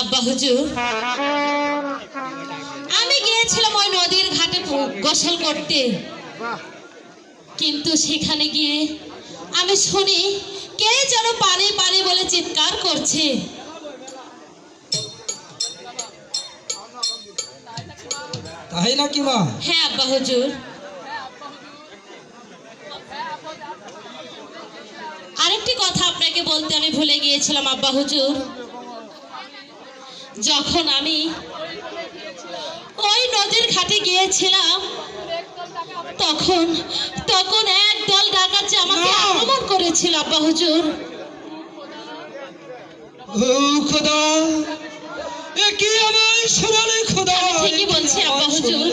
আব্বা হুজুর আমি গিয়েছিলাম ওই নদীর ঘাটে গোসল করতে। কিন্তু সেখানে গিয়ে আমি শুনি কে যেন পানি পানি বলে চিৎকার করছে। তাই নাকি মা? হ্যাঁ আব্বা হুজুর। আরেকটি কথা আপনাকে বলতে আমি ভুলে গিয়েছিলাম আব্বা হুজুর। যখন আমি ওই নদীর ঘাটে গিয়েছিলাম তখন তখন এক দল ডাকাত আমাকে। আক্রমণ করেছিল আব্বা হুজুর। ও খোদা এ কি আমার সোনালি খোদা? ঠিকই বলছি আব্বা হুজুর।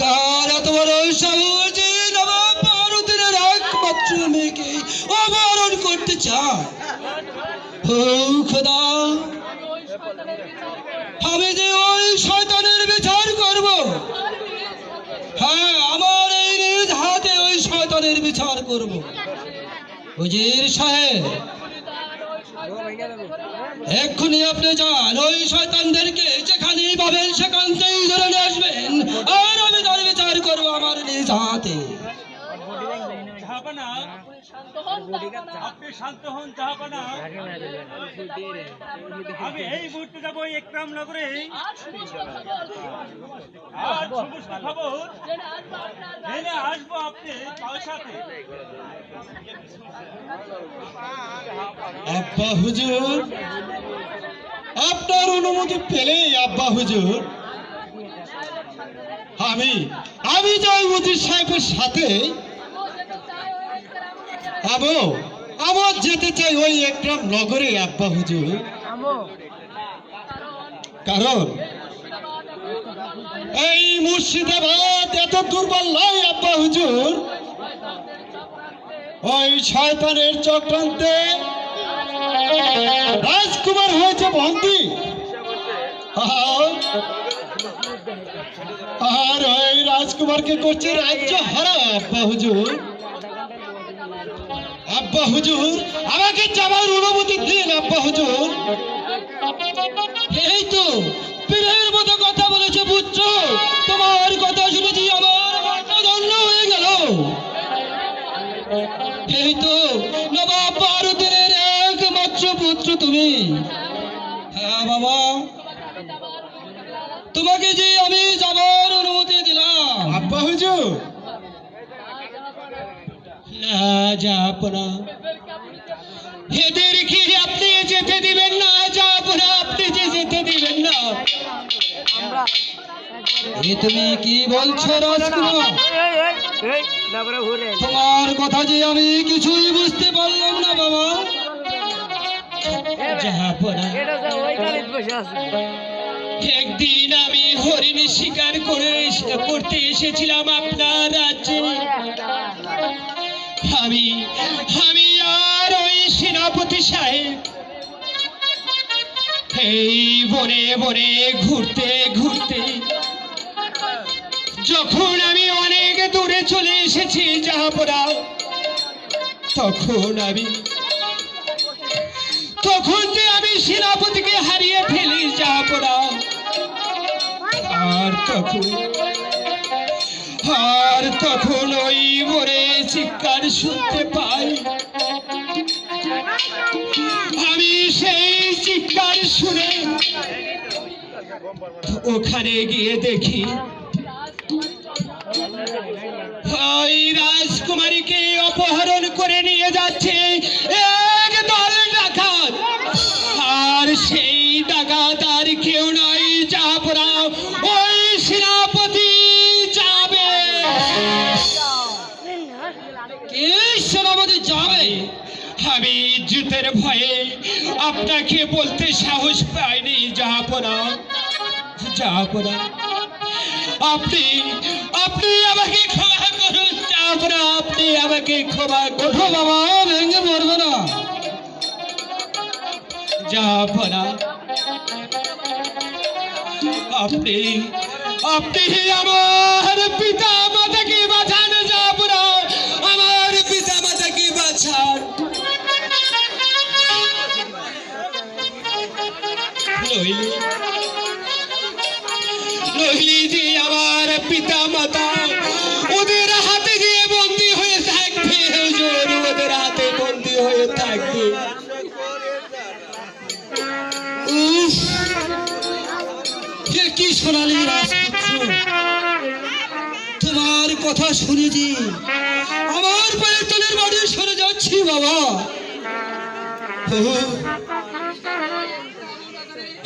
কার এত বড় সাহস যে নবাব ভারতের একমাত্র মেয়েকে অবরণ করতে চায় ও খোদা আমি যে ওই শয়তানের বিচার করব। হ্যাঁ আমার এই নিজ হাতে ওই শয়তানের বিচার করব। উজির সাহেব, এক্ষুনি আপনি যান। ওই শয়তানদেরকে যেখানেই পাবেন, সেখানতেই ধরে নিয়ে আসবেন। আর আমি তার বিচার করব আমার নিজ হাতে। আপনি শান্ত হন আমি এই মুহূর্তে যাব একরাম নগরে। আর সমস্ত খবর? জেনে আসব আপনি কার সাথে। আব্বা হুজুর আপনার অনুমতি পেলেই আব্বা হুজুর। আমি আমি যাই মুদির সাহেবের সাথে আমো আমার যেতে চাই ওই একরাম নগরে আব্বা হুজুর। কারণ এই মুর্শিদাবাদ এত দুর্বল নয় আব্বা হুজুর। ওই শয়তানের চক্রান্তে রাজকুমার হয়েছে বন্দি। আর ওই রাজকুমারকে করছে রাজ্য হারা আব্বা হুজুর। আব্বা হুজুর, আমাকে যাবার অনুমতি দিন আব্বা হুজুর। এই তো, পীরের মতো কথা বলেছে পুত্র। তোমার কথা শুনেছি, আমার ধন্য হয়ে গেল। এই তো, নবাব ভারতের একমাত্র পুত্র তুমি হ্যাঁ বাবা তোমাকে যে আমি যাবার অনুমতি দিলাম আব্বা হুজুর না যাপনা এদেরকে আপনি যেতে দিবেন না? যাপনা আপনি যে যেতে দিবেন না। এ তুমি কি বলছো তোমার কথা যে আমি কিছুই বুঝতে পারলাম না বাবা। একদিন আমি হরিণ শিকার করে করতে এসেছিলাম আপনার রাজ্যে। আমি আমি আর ওই সেনাপতি সাহেব এই বনে বনে ঘুরতে ঘুরতে যখন আমি অনেক দূরে চলে এসেছি যাহাপরা তখন আমি, তখন যে আমি সেনাপতিকে হারিয়ে ফেলি যাহাপরা আর তখন আর তখন ওই মরে চিৎকার শুনতে পাই। আমি সেই চিৎকার শুনে ওখানে গিয়ে দেখি রাজকুমারীকে অপহরণ করে নিয়ে যাচ্ছে। কে সেনাপতি যাবে আমি জুতের ভয়ে আপনাকে বলতে সাহস পাইনি, যাহাপনা যাহাপনা। আপনি আপনি আমাকে ক্ষমা করুন, যাহাপনা, আপনি আমাকে ক্ষমা করুন, বাবা, ভেঙে পড়বে না। যাহাপনা। আপনি আপনি আমার পিতা মাতাকে বাঁচান। হয়ে হয়ে তোমার কথা শুনেছি আমার পায়ের তলের বাড়ি সরে যাচ্ছি বাবা।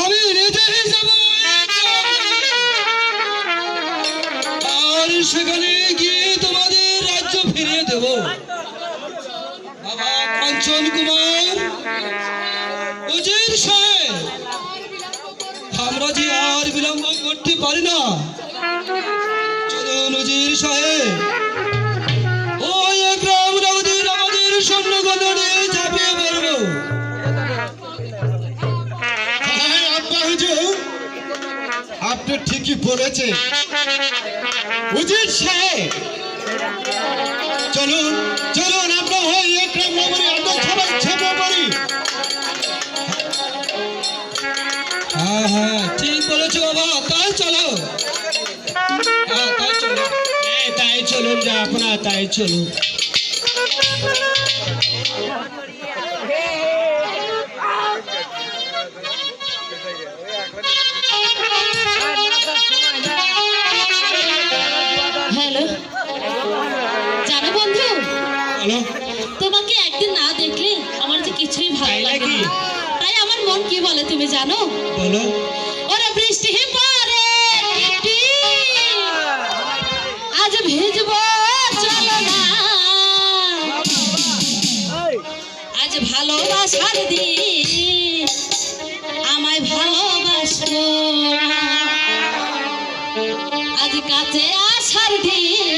আমি রেতে যাব। সেখানে গিয়ে তোমাদের রাজ্য ফিরিয়ে দেব। বাবা কাঞ্চন কুমার সাহেব আমরা যে আর বিলম্ব করতে পারি না, চলুন সাহেব বলেছেন উজির চলুন চলুন হ্যাঁ হ্যাঁ ঠিক চলো। তাই চলো। হ্যাঁ, তাই চলুন যা আপনার তাই চলুন। তুমি জানো? বলো। ওরে বৃষ্টি পরে আজ ভিজবো চলো না। আজ ভালোবাসার দিন। আমায় ভালোবাসো আজ কাছে আসার দিন।